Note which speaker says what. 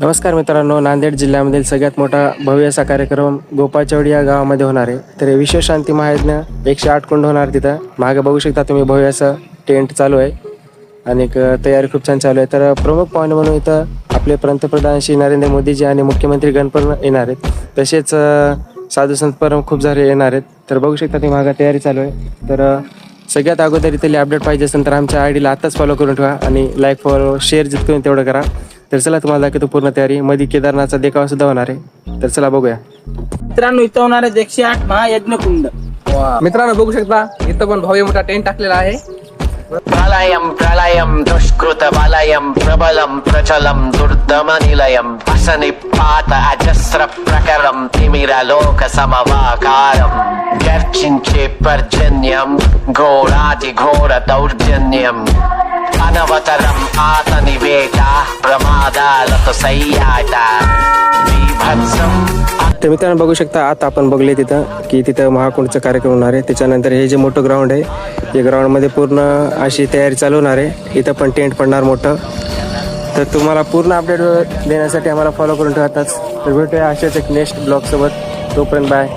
Speaker 1: नमस्कार मित्रांनो नांदेड जिल्ह्यामधील सगळ्यात मोठा भव्य असा कार्यक्रम गोपाळचौडी या गावामध्ये होणार आहे. तर हे विश्व शांती महायज्ञ एकशे आठ कुंड होणार तिथं. मागे बघू शकता तुम्ही भव्य असं टेंट चालू आहे आणि एक तयारी खूप छान चालू आहे. तर प्रमुख पाहुणे म्हणून इथं आपले पंतप्रधान श्री नरेंद्र मोदीजी आणि मुख्यमंत्री गणपण येणार आहेत. तसेच साधू संत परम खूप सारे येणार आहेत. तर बघू शकता तुम्ही मागे तयारी चालू आहे. तर सगळ्यात अगोदर इथली अपडेट पाहिजे असेल तर आमच्या आय डीला आत्ताच फॉलो करून ठेवा आणि लाईक फॉलो शेअर जितकं तेवढं करा. तर चला तुम्हाला दाखवतो पूर्ण तयारी. मध्ये केदारनाथचा देखावा सुद्धा होणार आहे. तर चला बघूया.
Speaker 2: मित्रांनो इथं होणार आहे एकशे आठ महायज्ञ कुंड
Speaker 3: मित्रांनो बघू शकता इथं पण भव्य मोठा टेंट टाकलेला आहे.
Speaker 4: प्रलयं प्रलयं दुष्कृतवलयं प्रबलं प्रचलं दुर्दमनिलयं असनिपात अजस्र प्रकरं तिमिरलोकसमवाकारं गर्जिञ्चे पर्जन्यं घोरातिघोर दौर्जन्यम् अनवतरम् आतनिवेटा प्रमादालत सय्याटा बीभत्सम्
Speaker 1: तर मित्रांनो बघू शकता आता आपण बघले तिथं की तिथं महाकुंडचा कार्यक्रम होणार आहे. त्याच्यानंतर हे जे मोठं ग्राउंड आहे या ग्राउंडमध्ये पूर्ण अशी तयारी चालू होणार आहे. इथं पण टेंट पडणार मोठं. तर तुम्हाला पूर्ण अपडेट देण्यासाठी आम्हाला फॉलो करून ठेवताच. तर भेटूया अशाच एक नेक्स्ट ब्लॉगसोबत तोपर्यंत बाय